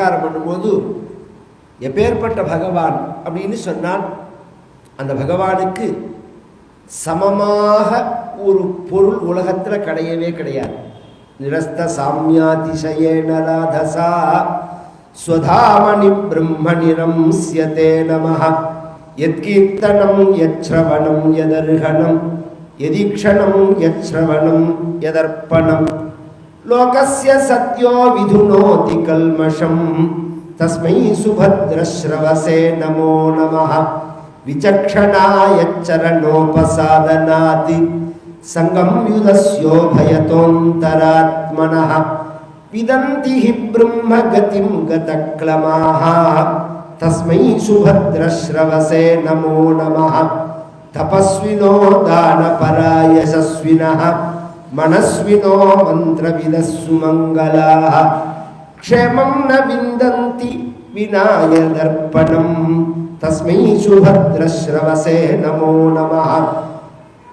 நமஸ்காரம் பண்ணும்போது எப்பேற்பட்ட பகவான் அப்படின்னு சொன்னால் அந்த பகவானுக்கு சமமாக ஒரு பொருள் உலகத்தில் கிடையவே கிடையாது. நிரஸ்த சாமியாதிசயேன ராதசா ஸ்வதாமணி பிரம்மணிரம் சியதே நமः எத்கீர்த்தனம் யச்ரவணம் யதர்ஹணம் எதீக்ஷணம் யச்ரவணம் எதர்ப்பணம் లోకస్య సత్యో విధునోతి కల్మషం తస్మై సుభద్రశ్రవసే నమో నమ విచక్షణాయచ్చరణోపసాదనాతి సంగం యుదస్యోభయతోంతరాత్మన పిదంతి హి బ్రహ్మగతిం గతక్లమాహ తస్మై సుభద్రశ్రవసే నమో నమ తపస్వినో దానపరాయశస్వినః మనస్వినో మంత్రవిద సుమంగళా క్షేమం న విందంతి వినాయ దర్పణం తస్మై సుభద్రశ్రవసే నమో నమ.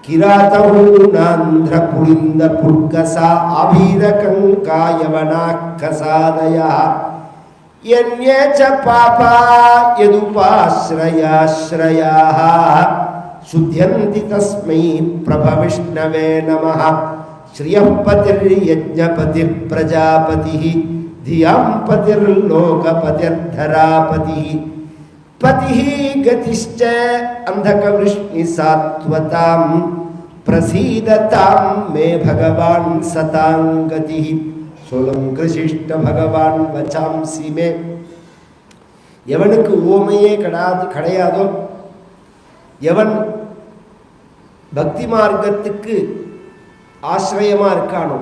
కిరాతౌనాంధ్రపుళింద పుర్గస అభీరకంకాయవనాక్కసాదయ. ఎన్యే చ పాపా యదుపాశ్రయాశ్రయా శుద్ధ్యంతి తస్మై ప్రభవిష్ణవే నమః. पतिर्यज्ञपतिर्प्रजापतिः धियां पतिर्लोकपतिर्धरापतिः पतिः गतिश्च अन्धकवृष्णिसात्वतां प्रसीदतां मे भगवान् सतां गतिः सोलं கிருஷிஷ்ட பகவான் வச்சாம்சி மே எவனுக்கு ஓமையே கிடையாது கிடையாதோ எவன் பக்தி மார்க்கத்துக்கு ஆசிரியமாக இருக்கானோ?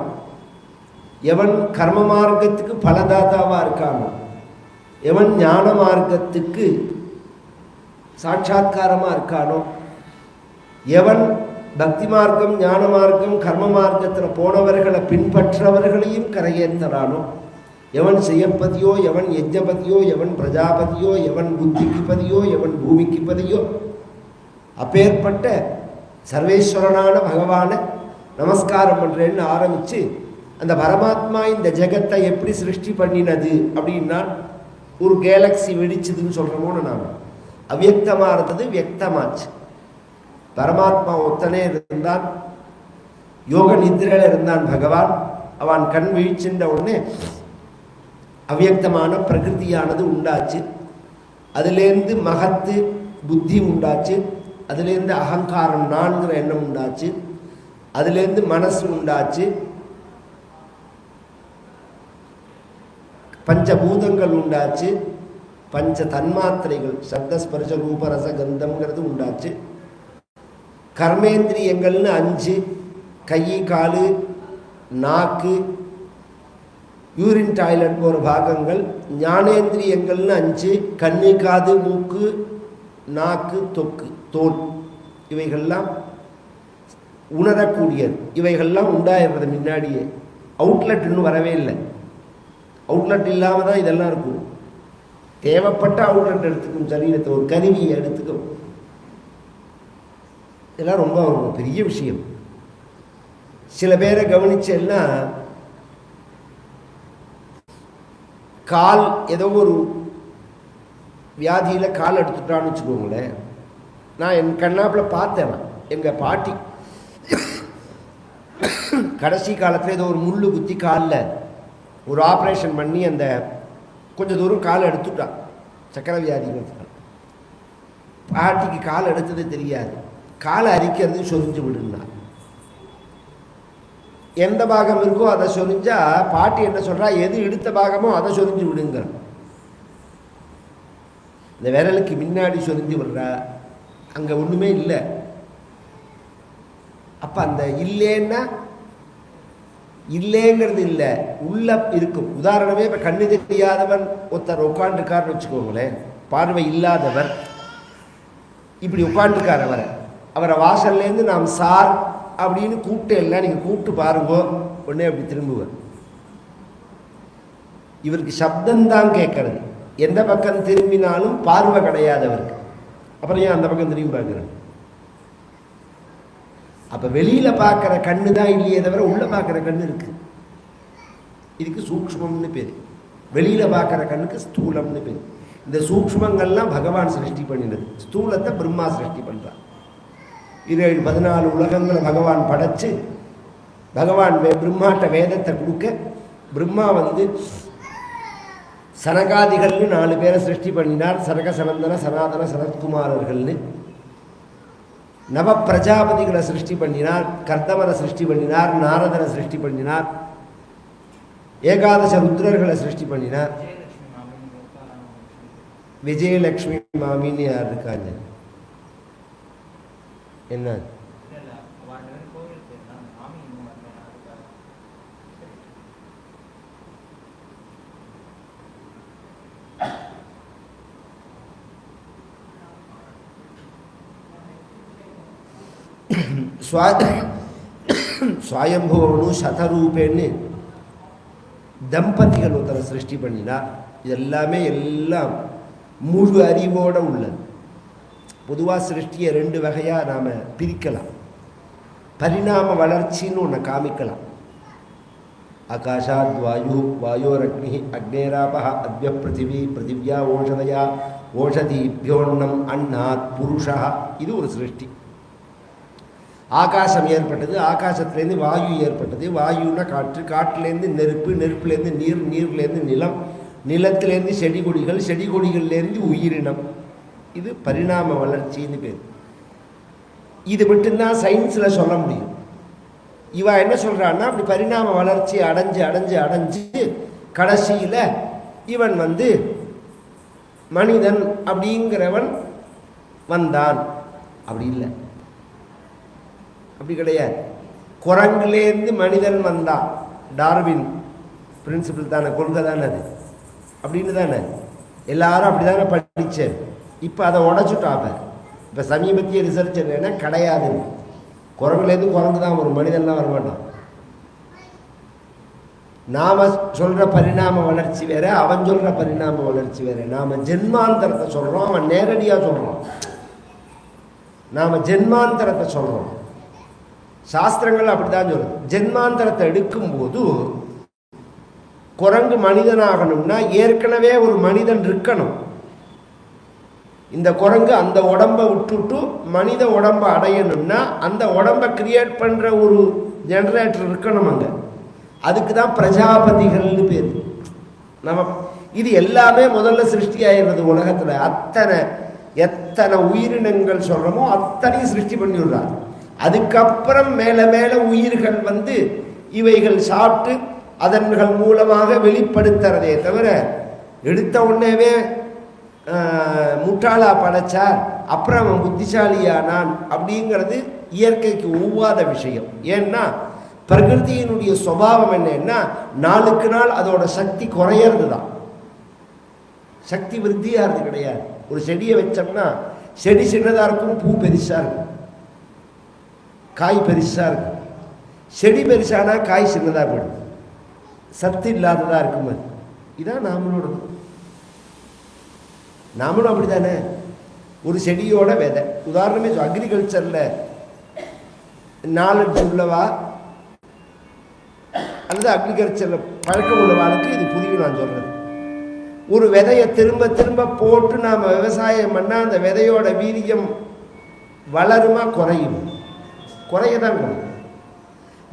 எவன் கர்ம மார்க்கத்துக்கு பலதாதாவாக இருக்கானோ? எவன் ஞான மார்க்கத்துக்கு சாட்சா்காரமாக இருக்கானோ? எவன் பக்தி மார்க்கம் ஞான மார்க்கம் கர்ம மார்க்கத்தில் போனவர்களை பின்பற்றவர்களையும் கரையேற்றுறானோ எவன் செய்யப்பதியோ எவன் யஜ்ஞபதியோ எவன் பிரஜாபதியோ எவன் புத்திக்கு பதியோ எவன் பூமிக்கு பதியோ அப்பேற்பட்ட சர்வேஸ்வரனான பகவானை நமஸ்காரம் பண்ணுறேன்னு ஆரம்பித்து அந்த பரமாத்மா இந்த ஜெகத்தை எப்படி சிருஷ்டி பண்ணினது அப்படின்னா ஒரு கேலக்ஸி வெடிச்சதுன்னு சொல்கிறோமோன்னு நாம். அவ்யக்தமாக இருந்தது வியக்தமாச்சு. பரமாத்மா ஒத்தனே இருந்தான். யோக நித்திரையில் இருந்தான் பகவான். அவன் கண் வீழ்ச்சின்ற உடனே அவ்யக்தமான பிரகிருதியானது உண்டாச்சு. அதுலேருந்து மகத்து புத்தி உண்டாச்சு. அதுலேருந்து அகங்காரம் நான்கிற எண்ணம் உண்டாச்சு. அதுலேருந்து மனசு உண்டாச்சு. பஞ்சபூதங்கள் உண்டாச்சு. பஞ்ச தன்மாத்திரைகள் சப்தஸ்பர்ஷ ரூபரச கந்தம்ங்கிறது உண்டாச்சு. கர்மேந்திரியங்கள்னு அஞ்சு கை காலு நாக்கு யூரின் டாய்லெட் போகிற பாகங்கள் ஞானேந்திரியங்கள்னு அஞ்சு கண்ணு காது மூக்கு நாக்கு தொக்கு தோல் இவைகள்லாம் உணரக்கூடியது இவைகள்லாம் உண்டாயிடுறது முன்னாடியே. அவுட்லெட் இன்னும் வரவே இல்லை. அவுட்லெட் இல்லாமல் தான் இதெல்லாம் இருக்கும். தேவைப்பட்ட அவுட்லெட் எடுத்துக்கும் சரீரத்தை ஒரு கருவியை எடுத்துக்கும். இதெல்லாம் ரொம்ப ஒரு பெரிய விஷயம். சில பேரை கவனிச்சேன்னா கால் ஏதோ ஒரு வியாதியில் கால் எடுத்துட்டான்னு வச்சுக்கோங்களேன். நான் என் கண்ணாப்பில் பார்த்தேன் எங்கள் பாட்டி கடைசி காலத்தில் ஏதோ ஒரு முள் குத்தி காலில் ஒரு ஆப்ரேஷன் பண்ணி அந்த கொஞ்சம் தூரம் காலை எடுத்துட்டான். சக்கரை வியாதி பாட்டிக்கு கால் எடுத்தது தெரியாது. காலை அரிக்கிறது சொரிஞ்சு விடுனா எந்த பாகம் இருக்கோ அதை சொரிஞ்சா பாட்டி என்ன சொல்கிறா எது எடுத்த பாகமோ அதை சொரிஞ்சு விடுங்கிற இந்த விரலுக்கு முன்னாடி சொரிஞ்சு விடுறா. அங்கே ஒன்றுமே இல்லை. அப்போ அந்த இல்லைன்னா இல்லைங்கிறது இல்லை உள்ள இருக்கும். உதாரணமே இப்போ கண்ணு தெரியாதவன் ஒருத்தர் உட்காந்துருக்காருன்னு வச்சுக்கோங்களேன். பார்வை இல்லாதவர். இப்படி உட்காந்துருக்கார் அவரை. அவரை வாசல்லேருந்து நாம் சார் அப்படின்னு கூப்பிட்டு இல்லை நீங்கள் கூப்பிட்டு பாருங்கோ. உடனே அப்படி திரும்புவார். இவருக்கு சப்தம்தான் கேட்கறது. எந்த பக்கம் திரும்பினாலும் பார்வை கிடையாதவருக்கு அப்புறம் ஏன் அந்த பக்கம் திரும்பி பார்க்குறேன் அப்போ வெளியில் பார்க்குற கண்ணு தான் இல்லையே தவிர உள்ளே பார்க்குற கண்ணு இருக்குது இதுக்கு சூக்ஷ்மம்னு பேர். வெளியில் பார்க்குற கண்ணுக்கு ஸ்தூலம்னு பேர். இந்த சூக்ஷ்மங்கள்லாம் பகவான் சிருஷ்டி பண்ணினது. ஸ்தூலத்தை பிரம்மா சிருஷ்டி பண்ணுறான் இருபது பதினாலு உலகங்களை பகவான் படைச்சு பகவான் வே பிரம்மாட்ட வேதத்தை கொடுக்க பிரம்மா வந்து சனகாதிகள்னு நாலு பேரை சிருஷ்டி பண்ணினார். சனக சனந்தன சனாதன சனத்குமாரர்கள்னு நவ பிரஜாபதிகளை சிருஷ்டி பண்ணினார் கர்தமரை சிருஷ்டி பண்ணினார் நாரதரை சிருஷ்டி பண்ணினார் ஏகாதச ருத்ரர்களை சிருஷ்டி பண்ணினார். விஜயலட்சுமி மாமின்னு யார் இருக்காங்க? என்ன இல்ல இல்ல அவன் வந்து கோவில் பேர் தான் மாமி இன்னும் வரல அதுக்காக சரி ஸ்வா ஸ்வயம்புவனு சதரூபேன்னு தம்பதிகள் ஒருத்தரை சிருஷ்டி பண்ணினார் இதெல்லாமே எல்லாம் முழு அறிவோடு உள்ளது பொதுவாக சிருஷ்டியை ரெண்டு வகையாக நாம் பிரிக்கலாம் பரிணாம வளர்ச்சின்னு ஒன்று காமிக்கலாம் ஆகாஷாத் வாயு வாயோரக்னி அக்னேராபா அத்ய பிருத்திவி பிருத்திவியா ஓஷதயா ஓஷதிபியோன்னம் அண்ணாத் புருஷா இது ஒரு சிருஷ்டி ஆகாசம் ஏற்பட்டது ஆகாசத்துலேருந்து வாயு ஏற்பட்டது. வாயுனா காற்று காற்றுலேருந்து நெருப்பு நெருப்புலேருந்து நீர் நீர்லேருந்து நிலம் நிலத்திலேருந்து செடி கொடிகள் செடி கொடிகள்லேருந்து உயிரினம். இது பரிணாம வளர்ச்சின்னு பேர். இது மட்டும்தான் சயின்ஸில் சொல்ல முடியும். இவ என்ன சொல்கிறான்னா அப்படி பரிணாம வளர்ச்சி அடைஞ்சு அடைஞ்சு அடைஞ்சு கடைசியில் இவன் வந்து மனிதன் அப்படிங்கிறவன் வந்தான். அப்படி இல்லை. அப்படி கிடையாது. குரங்குலேருந்து மனிதன் வந்தான். டார்வின் பிரின்சிபிள் தானே கொள்கை தானே அது? அப்படின்னு தானே? எல்லாரும் அப்படி தானே படித்தேன் இப்போ அதை உடச்சுட்டாங்க இப்போ சமீபத்திய ரிசர்ச் என்னென்னா கிடையாது. குரங்குலேருந்து குரங்கு தான் ஒரு மனிதன்லாம் வரமாட்டான். நாம் சொல்கிற பரிணாம வளர்ச்சி வேறு அவன் சொல்கிற பரிணாம வளர்ச்சி வேறு. நாம் ஜென்மாந்தரத்தை சொல்கிறோம் அவன் நேரடியாக சொல்கிறோம் நாம் ஜென்மாந்தரத்தை சொல்கிறோம் சாஸ்திரங்கள் அப்படிதான் சொல்லுது. ஜென்மாந்தரத்தை எடுக்கும்போது குரங்கு மனிதனாகணும்னா ஏற்கனவே ஒரு மனிதன் இருக்கணும். இந்த குரங்கு அந்த உடம்பை விட்டுட்டு மனித உடம்பை அடையணும்னா அந்த உடம்பை கிரியேட் பண்ணுற ஒரு ஜென்ரேட்டர் இருக்கணும் அங்கே. அதுக்கு தான் பிரஜாபதிகள்னு பேர். நம்ம இது எல்லாமே முதல்ல சிருஷ்டி ஆயிடுறது உலகத்தில். அத்தனை எத்தனை உயிரினங்கள் சொல்கிறோமோ அத்தனையும் சிருஷ்டி பண்ணி விடுறாங்க அதுக்கப்புறம் மேல மேல உயிர்கள் வந்து இவைகள் சாப்பிட்டு அதன்கள் மூலமாக வெளிப்படுத்துறதே தவிர எடுத்த உடனேவே முட்டாளா படைச்சார் அப்புறம் அவன் புத்திசாலியானான் அப்படிங்கிறது இயற்கைக்கு ஒவ்வாத விஷயம். ஏன்னா பிரகிருதியினுடைய சுபாவம் என்னன்னா நாளுக்கு நாள் அதோட சக்தி குறையிறது தான் சக்தி விருத்தியாகிறது கிடையாது. ஒரு செடியை வச்சோம்னா செடி சின்னதாக இருக்கும் பூ பெருசாக இருக்கும். காய் பெருசாக இருக்கும். செடி பெருசானா காய் சின்னதாக போயிடும். சத்து இல்லாததாக இருக்கும்? அது இதான் நாமளோட நாமளும் அப்படி தானே ஒரு செடியோட விதை. உதாரணமே அக்ரிகல்ச்சரில் நாலெட்ஜ் உள்ளவா? அல்லது அக்ரிகல்ச்சரில் பழக்கம் உள்ளவாளுக்கு இது புதிய நான் சொல்கிறது ஒரு விதையை திரும்ப திரும்ப போட்டு நாம் விவசாயம் பண்ணால் அந்த விதையோட வீரியம் வளருமா குறையும்? குறைய தான்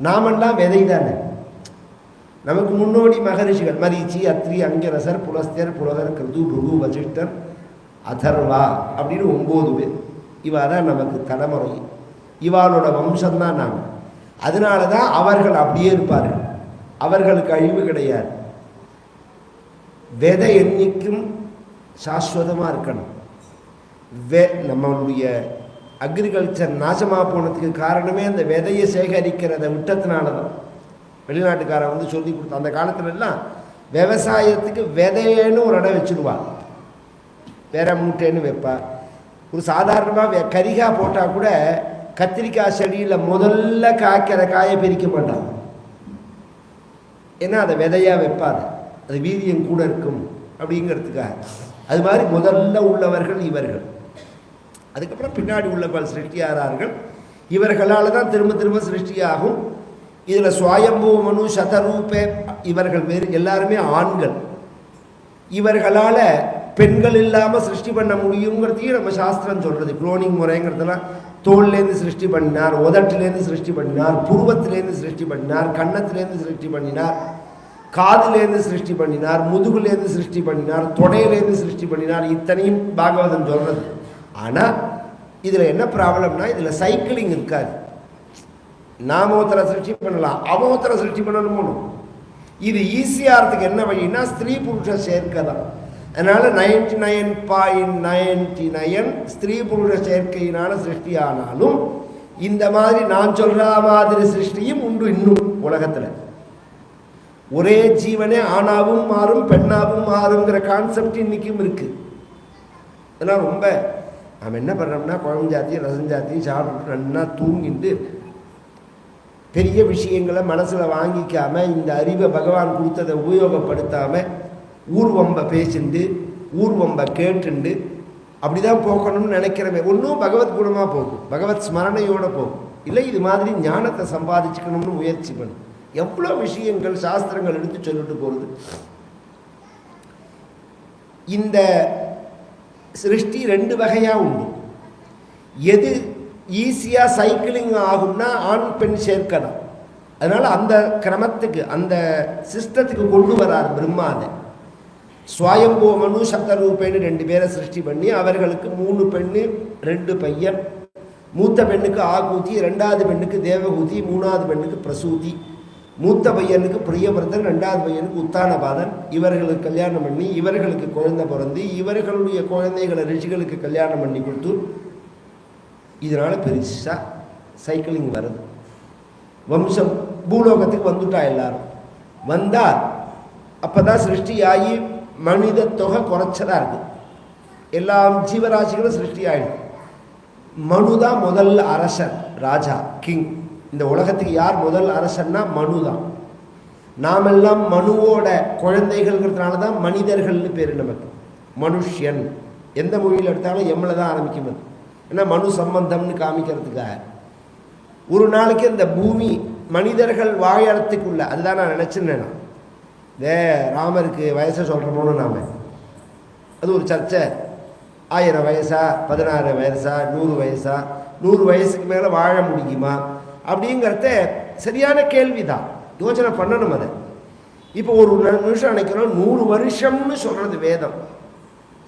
நாமெல்லாம் விதை தானே நமக்கு முன்னோடி மகரிஷிகள் மரீச்சி அத்ரி அங்கிரசர் புலஸ்தர் புலகர் கிருது புகு வசிஷ்டர் அதர்வா அப்படின்னு ஒம்பது பேர். இவா தான் நமக்கு தலைமுறை. இவாளோட வம்சம்தான் நாம். அதனால தான் அவர்கள் அப்படியே இருப்பார்கள் அவர்களுக்கு அழிவு கிடையாது. விதை என்னைக்கும் சாஸ்வதமாக இருக்கணும். வே நம்மளுடைய அக்ரிகல்ச்சர் நாசமாக போனதுக்கு காரணமே அந்த விதையை சேகரிக்கிறத விட்டத்தினால தான் வெளிநாட்டுக்காரன் வந்து சொல்லி கொடுத்த அந்த காலத்துலலாம் விவசாயத்துக்கு விதையேன்னு ஒரு இடம் வச்சுருவாள் வேற மூட்டைன்னு வைப்பா ஒரு சாதாரணமாக கரிகா போட்டால் கூட கத்திரிக்காய் செடியில் முதல்ல காய்க்கிற காயை பிரிக்க மாட்டான். ஏன்னா அதை விதையாக வைப்பாது அது வீரியம் கூட இருக்கும் அப்படிங்கிறதுக்காக. அது மாதிரி முதல்ல உள்ளவர்கள் இவர்கள். அதுக்கப்புறம் பின்னாடி உள்ள பல சிருஷ்டியாரார்கள் இவர்களால் தான் திரும்ப திரும்ப சிருஷ்டியாகும். இதில் சுவாயம்பூ மனு சதரூபே இவர்கள் வேறு எல்லாருமே ஆண்கள். இவர்களால் பெண்கள் இல்லாமல் சிருஷ்டி பண்ண முடியுங்கிறதையும் நம்ம சாஸ்திரம் சொல்கிறது குளோனிங் முறைங்கிறதெல்லாம் தோல்லேருந்து சிருஷ்டி பண்ணினார் உதட்டிலேருந்து சிருஷ்டி பண்ணினார் புருவத்திலேருந்து சிருஷ்டி பண்ணினார் கன்னத்திலேருந்து சிருஷ்டி பண்ணினார் காதிலேருந்து சிருஷ்டி பண்ணினார் முதுகுலேருந்து சிருஷ்டி பண்ணினார் தொடையிலேருந்து சிருஷ்டி பண்ணினார். இத்தனையும் பாகவதம் சொல்கிறது ஆனால் இதில் என்ன ப்ராப்ளம்னா இதில் சைக்கிளிங் இருக்காது. நாம ஒருத்தரை சிருஷ்டி பண்ணலாம் அவன் ஒருத்தரை சிருஷ்டி பண்ணணும் இது ஈஸியாகிறதுக்கு என்ன வழின்னா ஸ்திரீ புருஷ சேர்க்கை தான். அதனால் ninety nine point ninety nine ஸ்திரீ புருஷ சேர்க்கையினால சிருஷ்டி ஆனாலும் இந்த மாதிரி நான் சொல்கிற மாதிரி சிருஷ்டியும் உண்டு இன்னும் உலகத்தில். ஒரே ஜீவனே ஆணாவும் மாறும் பெண்ணாவும் மாறுங்கிற கான்செப்ட் இன்றைக்கும் இருக்குது அதெல்லாம் ரொம்ப நாம் என்ன பண்ணுறோம்னா குழம்பு ஜாத்தி ரசம் ஜாத்தியும் சாப்பிட்டு நல்லா தூங்கிட்டு பெரிய விஷயங்களை மனசில் வாங்கிக்காமல் இந்த அறிவை பகவான் கொடுத்ததை உபயோகப்படுத்தாமல் ஊர்வம்பை பேசிண்டு ஊர்வம்பை கேட்டுண்டு அப்படி தான் போக்கணும்னு நினைக்கிறவே ஒன்றும் பகவத் குணமாக போகும். பகவத் ஸ்மரணையோடு போகும். இல்லை இது மாதிரி ஞானத்தை சம்பாதிச்சுக்கணும்னு முயற்சி பண்ணும் எவ்வளோ விஷயங்கள் சாஸ்திரங்கள் எடுத்து சொல்லிட்டு போகிறது இந்த சிருஷ்டி ரெண்டு வகையாக உண்டு. எது ஈஸியாக சைக்கிளிங் ஆகும்னா ஆண் பெண் சேர்க்கலாம். அதனால் அந்த கிரமத்துக்கு அந்த சிஸ்டத்துக்கு கொண்டு வரார் பிரம்மா அதை சுவாயம்போ மனு சப்தரூபேன்னு ரெண்டு பேரை சிருஷ்டி பண்ணி அவர்களுக்கு மூணு பெண்ணு ரெண்டு பையன். மூத்த பெண்ணுக்கு ஆகூதி ரெண்டாவது பெண்ணுக்கு தேவகூதி மூணாவது பெண்ணுக்கு பிரசூதி. மூத்த பையனுக்கு பிரியவர்தன் ரெண்டாவது பையனுக்கு உத்தானபாதன் இவர்களுக்கு கல்யாணம் பண்ணி இவர்களுக்கு குழந்தை பிறந்து இவர்களுடைய குழந்தைகளை ரிஷிகளுக்கு கல்யாணம் பண்ணி கொடுத்து இதனால் பெருசாக சைக்கிளிங் வருது. வம்சம் பூலோகத்துக்கு வந்துட்டா எல்லாரும். வந்தா அப்பதான் சிருஷ்டி ஆகி மனித தொகை குறைச்சதாக இருக்குது எல்லா ஜீவராசிகளும் சிருஷ்டி ஆகிடும் மனு தான் முதல் அரசன் ராஜா கிங் இந்த உலகத்துக்கு யார் முதல் அரசன்னா மனு தான். நாமெல்லாம் மனுவோட குழந்தைகள்ங்கிறதுனால தான் மனிதர்கள்னு பேர் நமக்கு. மனுஷ்யன். எந்த மொழியில் எடுத்தாலும் எம்மில் தான் ஆரம்பிக்கும் அது ஏன்னா மனு சம்பந்தம்னு காமிக்கிறதுக்காக. ஒரு நாளைக்கு இந்த பூமி மனிதர்கள் வாழறதுக்குள்ள அதுதான் நான் நினச்சிருந்தேன் நான். இதே ராமருக்கு வயசை சொல்கிறோமோன்னு நாம. அது ஒரு சர்ச்சை. ஆயிரம் வயசா பதினாறு வயசா நூறு வயசா நூறு வயசுக்கு மேலே வாழ முடியுமா? அப்படிங்கிறத சரியான கேள்விதான். யோசனை பண்ணணும் அதை. இப்போ ஒரு நிமிஷம் நினைக்கிறோம் நூறு வருஷம்னு சொல்கிறது வேதம்.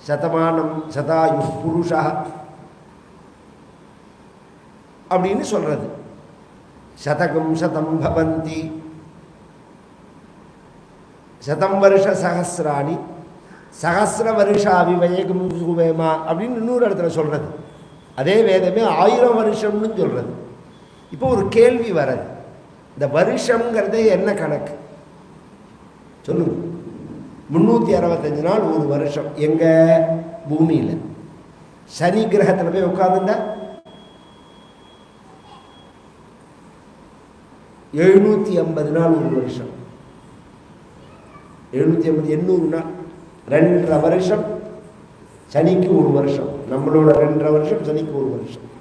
சதமானம் சதாயு புருஷா அப்படின்னு சொல்கிறது சதகம் சதம் பவந்தி. சதம் வருஷ சகசிராணி. சகசிர வருஷா விவேகம் சுவேமா அப்படின்னு இன்னொரு இடத்துல சொல்கிறது அதே வேதமே ஆயிரம் வருஷம்னு சொல்கிறது இப்போ ஒரு கேள்வி வரது. இந்த வருஷம்ங்கிறதே என்ன கணக்கு? சொல்லுங்க. முந்நூற்றி அறுபத்தஞ்சு நாள் ஒரு வருஷம். எங்கள் பூமியில். சனி கிரகத்தில் போய் உட்காந்துட்டா எழுநூற்றி ஐம்பது நாள் ஒரு வருஷம். எழுநூற்றி ஐம்பது எண்ணூறு நாள். ரெண்டரை வருஷம். சனிக்கு ஒரு வருஷம். நம்மளோட ரெண்டரை வருஷம் சனிக்கு ஒரு வருஷம்.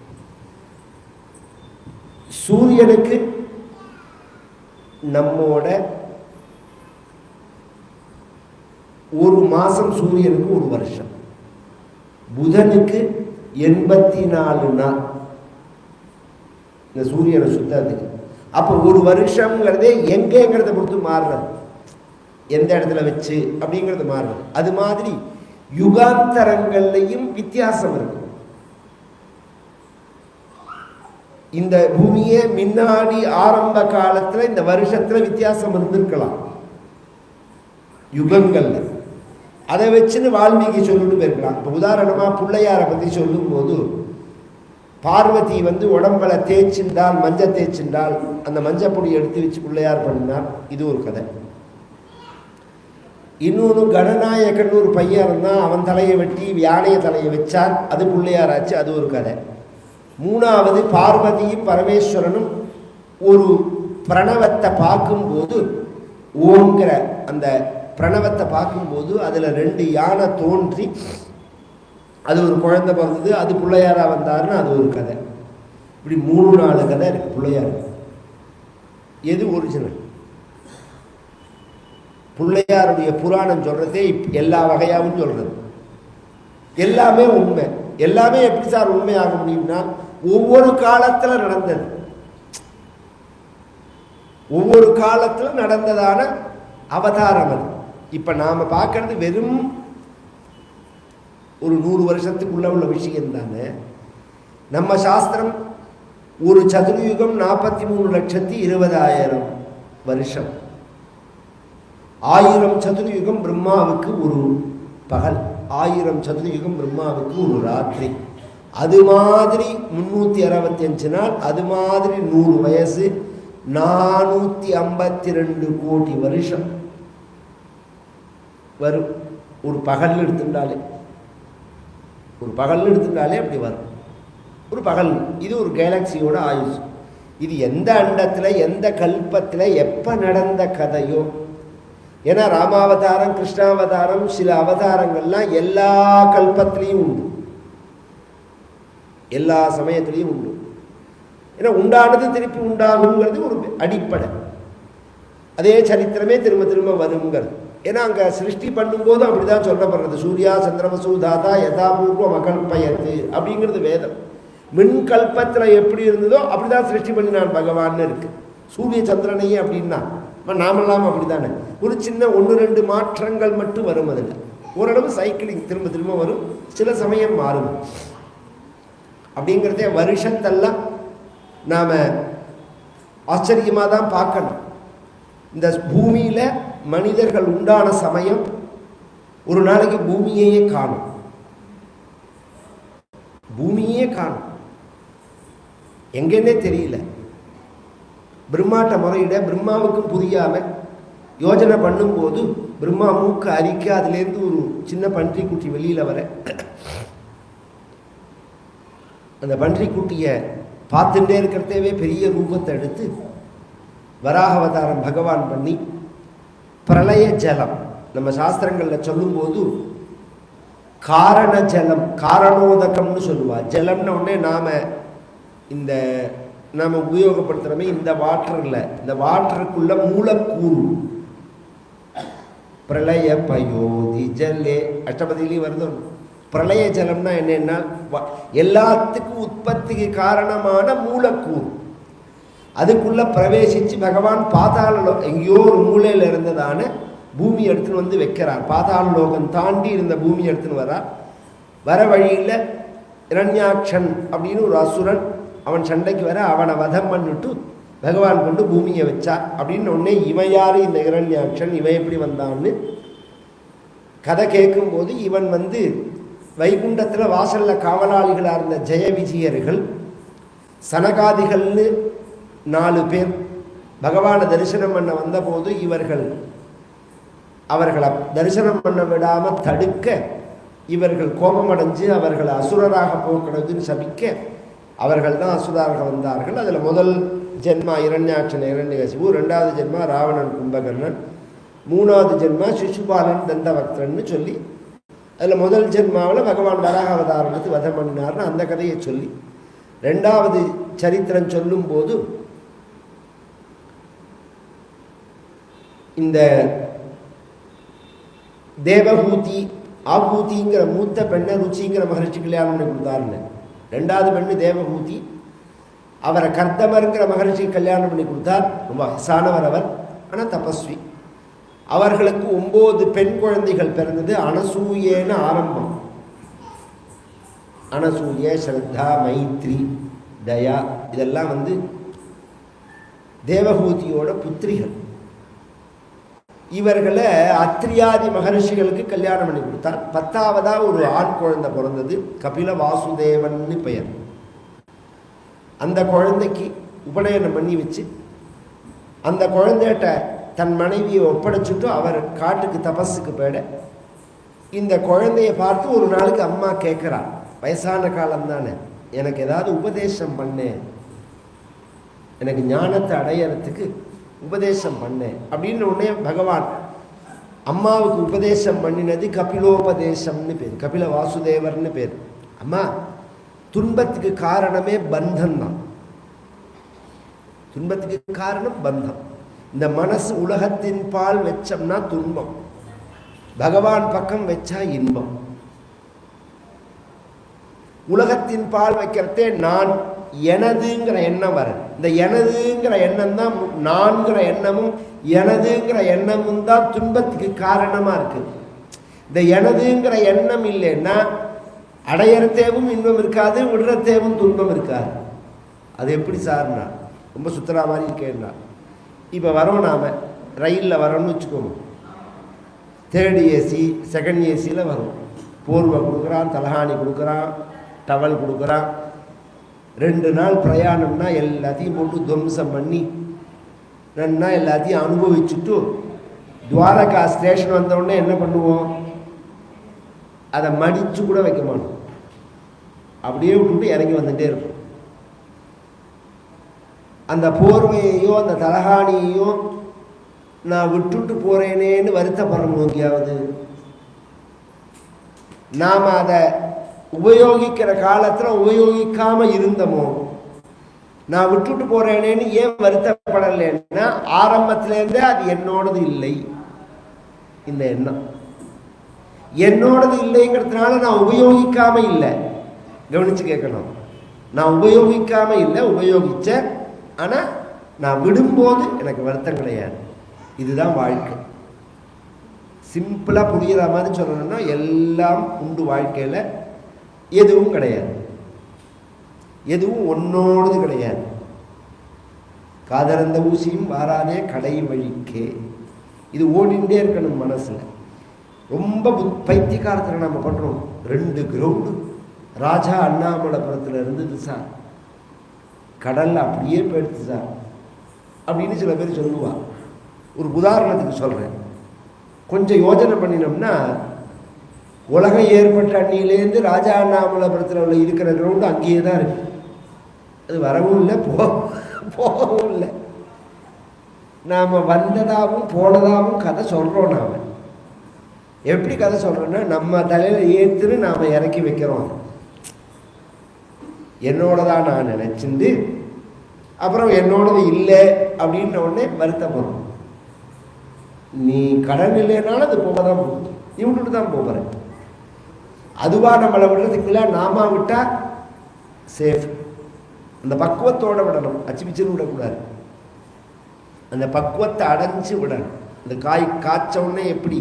சூரியனுக்கு நம்மோட ஒரு மாதம் சூரியனுக்கு ஒரு வருஷம். புதனுக்கு எண்பத்தி நாலு நாள். இந்த சூரியனை சுத்தறதுக்கு அப்போ ஒரு வருஷம்ங்கிறதே எங்கேங்கிறத பொறுத்து மாறுறது. எந்த இடத்துல வச்சு அப்படிங்கிறது மாறுறது. அது மாதிரி யுகாந்தரங்கள்லையும் வித்தியாசம் இருக்கும் இந்த பூமியே முன்னாடி ஆரம்ப காலத்தில் இந்த வருஷத்தில் வித்தியாசம் இருந்திருக்கலாம். யுகங்கள்ல அதை வச்சுன்னு வால்மீகி சொல்லிட்டு போயிருக்கலாம். இப்போ உதாரணமாக பிள்ளையாரை பற்றி சொல்லும்போது பார்வதி வந்து உடம்புல தேய்ச்சின்றால் மஞ்சள் தேய்ச்சின்றால் அந்த மஞ்சள் பொடி எடுத்து வச்சு பிள்ளையார் பண்ணினார். இது ஒரு கதை. இன்னொன்று கணநாயகன் ஒரு பையன் இருந்தான். அவன் தலையை வெட்டி யானையை தலையை வச்சான். அது பிள்ளையாராச்சு அது ஒரு கதை. மூணாவது பார்வதியும் பரமேஸ்வரனும் ஒரு பிரணவத்தை பார்க்கும்போது ஓங்கிற அந்த பிரணவத்தை பார்க்கும்போது அதில் ரெண்டு யானை தோன்றி அது ஒரு குழந்தை பிறந்தது அது பிள்ளையாராக வந்தாருன்னு அது ஒரு கதை. இப்படி மூணு நாலு கதை இருக்குது பிள்ளையார். எது ஒரிஜினல் பிள்ளையாருடைய புராணம் சொல்கிறதே இப்ப எல்லா வகையாகவும் சொல்கிறது எல்லாமே உண்மை. எல்லாமே எப்படி சார் உண்மையாக முடியும்னா ஒவ்வொரு காலத்தில் நடந்தது. ஒவ்வொரு காலத்தில் நடந்ததான அவதாரம் அது. இப்போ நாம் பார்க்கறது வெறும் ஒரு நூறு வருஷத்துக்குள்ள உள்ள விஷயம் தானே. நம்ம சாஸ்திரம் ஒரு சதுர்யுகம் நாற்பத்தி மூணு லட்சத்தி இருபதாயிரம் வருஷம். ஆயிரம் சதுர்யுகம் பிரம்மாவுக்கு ஒரு பகல். ஆயிரம் சதுர்யுகம் பிரம்மாவுக்கு ஒரு ராத்திரி. அது மாதிரி முன்னூற்றி அறுபத்தி அஞ்சு நாள் அது மாதிரி நூறு வயசு நானூற்றி ஐம்பத்தி ரெண்டு கோடி வருஷம் வரும். ஒரு பகல் எடுத்துட்டாலே. ஒரு பகல் எடுத்துட்டாலே அப்படி வரும். ஒரு பகல் இது ஒரு கேலக்சியோட ஆயுஷ் இது எந்த அண்டத்தில் எந்த கல்பத்தில் எப்போ நடந்த கதையோ. ஏன்னா ராமாவதாரம் கிருஷ்ணாவதாரம் சில அவதாரங்கள்லாம் எல்லா கல்பத்திலையும் உண்டு. எல்லா சமயத்துலேயும் உண்டு. ஏன்னா உண்டானது திருப்பி உண்டாகுங்கிறது ஒரு அடிப்படை. அதே சரித்திரமே திரும்ப திரும்ப வருங்கிறது. ஏன்னா அங்கே சிருஷ்டி பண்ணும்போது அப்படி தான் சொல்லப்படுறது. சூர்யா சந்திரமசூ தாதா யதாபூர்வ மகல்பயத்து அப்படிங்கிறது வேதம். மின்கல்பத்தில் எப்படி இருந்ததோ அப்படி தான் சிருஷ்டி பண்ணினான் பகவான்னு இருக்கு. சூரிய சந்திரனையே அப்படின்னா. நாமெல்லாம் அப்படி தானே ஒரு சின்ன ஒன்று ரெண்டு மாற்றங்கள் மட்டும் வரும் அதில். ஓரளவு சைக்கிளிங் திரும்ப திரும்ப வரும். சில சமயம் மாறும். அப்படிங்கிறதே வருஷத்தெல்லாம் நாம் ஆச்சரியமாக தான் பார்க்கணும். இந்த பூமியில் மனிதர்கள் உண்டான சமயம் ஒரு நாளைக்கு பூமியையே காணும். பூமியே காணும். எங்கன்னே தெரியல. பிரம்மாட்ட முறையிட பிரம்மாவுக்கும் புரியாமல் யோஜனை பண்ணும்போது பிரம்மா மூக்கு அரிக்க அதுலேருந்து ஒரு சின்ன பன்றிக்குட்டி வெளியில் வர அந்த பன்றிக்குட்டியை பார்த்துட்டே இருக்கிறதேவே பெரிய ரூபத்தை எடுத்து வராகவதாரம் பகவான் பண்ணி பிரளய ஜலம் நம்ம சாஸ்திரங்களில் சொல்லும்போது காரண ஜலம் காரணோதகம்னு சொல்லுவா. ஜலம்னு உடனே நாம் இந்த நாம் உபயோகப்படுத்துகிறோமே இந்த வாட்டரில். இந்த வாட்டருக்குள்ள மூலக்கூறு. பிரளய பயோதி ஜல்லே அஷ்டபதியிலையும் வருது. பிரளய ஜலம்னா என்னென்னா எல்லாத்துக்கும் உற்பத்திக்கு காரணமான மூலக்கூறு. அதுக்குள்ளே பிரவேசித்து பகவான் பாதாள லோ எங்கேயோ ஒரு மூலையில் இருந்ததான பூமி எடுத்துன்னு வந்து வைக்கிறார். பாதாள லோகம் தாண்டி இருந்த பூமி எடுத்துன்னு வரார் வர வழியில் இரண்யாக்ஷன் அப்படின்னு ஒரு அசுரன் அவன் சண்டைக்கு வர அவனை வதம் பண்ணிட்டு பகவான் கொண்டு பூமியை வச்சா அப்படின்னு உடனே இவன் யாரு இந்த இரண்யாக்ஷன்? இவன் எப்படி வந்தான்னு கதை கேட்கும்போது இவன் வந்து வைகுண்டத்தில் வாசலில் காவலாளிகளாக இருந்த ஜெய விஜயர்கள் சனகாதிகள்னு நாலு பேர் பகவானை தரிசனம் பண்ண வந்தபோது இவர்கள் அவர்களை தரிசனம் பண்ண விடாமல் தடுக்க இவர்கள் கோபமடைஞ்சு அவர்களை அசுரராக போக்கணுதுன்னு சபிக்க அவர்கள் தான் அசுராக வந்தார்கள். அதில் முதல் ஜென்மா இரண்யாட்சன் இரண்யகசிபு ரெண்டாவது ஜென்மா ராவணன் கும்பகர்ணன் மூணாவது ஜென்மா சிசுபாலன் தந்தவக்தன்னு சொல்லி அதில் முதல் ஜென்மாவில் பகவான் வராக அவதாரம் எடுத்து வதம் பண்ணினார்னு அந்த கதையை சொல்லி ரெண்டாவது சரித்திரம் சொல்லும்போது இந்த தேவஹூதி ஆபூதிங்கிற மூத்த பெண்ணை ருச்சிங்கிற மகர்ஷி கல்யாணம் பண்ணி கொடுத்தாருன்னு. ரெண்டாவது பெண்ணு தேவஹூதி அவரை கர்த்தமருங்கிற மகர்ஷி கல்யாணம் பண்ணி கொடுத்தார். ரொம்ப வயசானவர் அவர் ஆனால் தபஸ்வி. அவர்களுக்கு ஒன்பது பெண் குழந்தைகள் பிறந்தது. அனசூயேன்னு ஆரம்பம். அனசூய ஸ்ரத்தா மைத்ரி தயா இதெல்லாம் வந்து தேவகூதியோட புத்திரிகள். இவர்களை அத்ரியாதி மகரிஷிகளுக்கு கல்யாணம் பண்ணி கொடுத்தார். பத்தாவதாக ஒரு ஆண் குழந்தை பிறந்தது. கபில வாசுதேவன்னு பெயர். அந்த குழந்தைக்கு உபநயனம் பண்ணி வச்சு அந்த குழந்தைகிட்ட தன் மனைவியை ஒப்படைச்சிட்டு அவர் காட்டுக்கு தபஸுக்கு போயிட. இந்த குழந்தைய பார்த்து ஒரு நாளைக்கு அம்மா கேட்குறா வயசான காலம் தானே. எனக்கு ஏதாவது உபதேசம் பண்ணு. எனக்கு ஞானத்தை அடையறதுக்கு உபதேசம் பண்ணு. அப்படின்னு உடனே பகவான் அம்மாவுக்கு உபதேசம் பண்ணினது கபிலோபதேசம்னு பேர். கபில வாசுதேவர்னு பேர். அம்மா துன்பத்துக்கு காரணமே பந்தம் தான் துன்பத்துக்கு காரணம் பந்தம். இந்த மனசு உலகத்தின் பால் வச்சோம்னா துன்பம். பகவான் பக்கம் வச்சா இன்பம். உலகத்தின் பால் வைக்கிறதே நான் எனதுங்கிற எண்ணம் வர இந்த எனதுங்கிற எண்ணம் தான் நான்கிற எண்ணமும் எனதுங்கிற எண்ணமும் தான் துன்பத்துக்கு காரணமா இருக்கு. இந்த எனதுங்கிற எண்ணம் இல்லைன்னா அடையறத்தேவும் இன்பம் இருக்காது விடுறத்தேவும் துன்பம் இருக்காது. அது எப்படி சார்னா? ரொம்ப சுத்தரா மாதிரி இருக்கேன்னா இப்போ வரோம் நாம். ரயிலில் வரோம்னு வச்சுக்கோங்க. தேர்ட் ஏசி செகண்ட் ஏசியில் வரும். போர்வை கொடுக்குறான் தலகாணி கொடுக்குறான் டவல் கொடுக்குறான். ரெண்டு நாள் பிரயாணம்னா எல்லாத்தையும் போட்டு துவம்சம் பண்ணி நன்னா எல்லாத்தையும் அனுபவிச்சுட்டு துவாரகா ஸ்டேஷன் வந்தவுடனே என்ன பண்ணுவோம்? அதை மடித்து கூட வைக்க மாட்டோம். அப்படியே விட்டுட்டு இறங்கி வந்துகிட்டே இருப்போம். அந்த போர்வையையோ அந்த தலகாணியையோ நான் விட்டுட்டு போகிறேனேன்னு வருத்தப்படுறோம் எங்கேயாவது நாம் அதை உபயோகிக்கிற காலத்தில் உபயோகிக்காமல் இருந்தோமோ நான் விட்டுட்டு போகிறேனேன்னு ஏன் வருத்தப்படலைன்னா ஆரம்பத்திலேருந்தே அது என்னோடது இல்லை. இந்த எண்ணம். என்னோடது இல்லைங்கிறதுனால நான் உபயோகிக்காமல் இல்லை. கவனித்து கேட்கணும். நான் உபயோகிக்காமல் இல்லை உபயோகித்தேன் ஆனால் நான் விடும்போது எனக்கு வருத்தம் கிடையாது. இதுதான் வாழ்க்கை. சிம்பிளாக புரிகிற மாதிரி சொல்லணும்னா எல்லாம் உண்டு வாழ்க்கையில் எதுவும் கிடையாது. எதுவும் ஒன்னோடது கிடையாது. காதறந்த ஊசியும் வாராதே கடை வழிக்கே. இது ஓடிண்டே இருக்கணும் மனசில். ரொம்ப புத் பைத்தியக்காரத்தில் நம்ம பண்ணுறோம் ரெண்டு கிரவுண்டு ராஜா அண்ணாமலைபுரத்தில் இருந்து சார். கடல் அப்படியே போயிடுது சார் அப்படின்னு சில பேர் சொல்லுவாள் ஒரு உதாரணத்துக்கு சொல்கிறேன் கொஞ்சம் யோசனை பண்ணினோம்னா உலகம் ஏற்பட்ட அன்னியிலேருந்து ராஜா அண்ணாமலைபுரத்தில் உள்ள இருக்கிற கிரவுண்டு அங்கேயே தான் இருக்கு. அது வரவும் இல்லை போ போகவும் இல்லை. நாம் வந்ததாகவும் போனதாகவும் கதை சொல்கிறோம் நாம். எப்படி கதை சொல்கிறோன்னா நம்ம தலையில் ஏற்றுன்னு நாம் இறக்கி வைக்கிறோம். என்னோடதான் நான் நினச்சிண்டு அப்புறம் என்னோடது இல்லை அப்படின்ற உடனே வருத்தப்படுறோம் நீ கடன் இல்லைனாலும் அது போக தான் போகும் நீ விட்டுட்டு தான் போகிற அதுவாக நம்மளை விடுறதுக்குள்ள நாம விட்டால் சேஃப் அந்த பக்குவத்தோட விடணும். அச்சுமிச்சுன்னு விடக்கூடாது. அந்த பக்குவத்தை அடைஞ்சு விடணும். அந்த காய் காய்ச்ச உடனே எப்படி?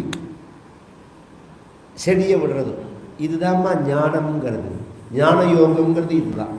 செடியை விடுறது. இதுதாம்மா ஞானம்ங்கிறது. ஞான யோகங்கிறது இதுதான்.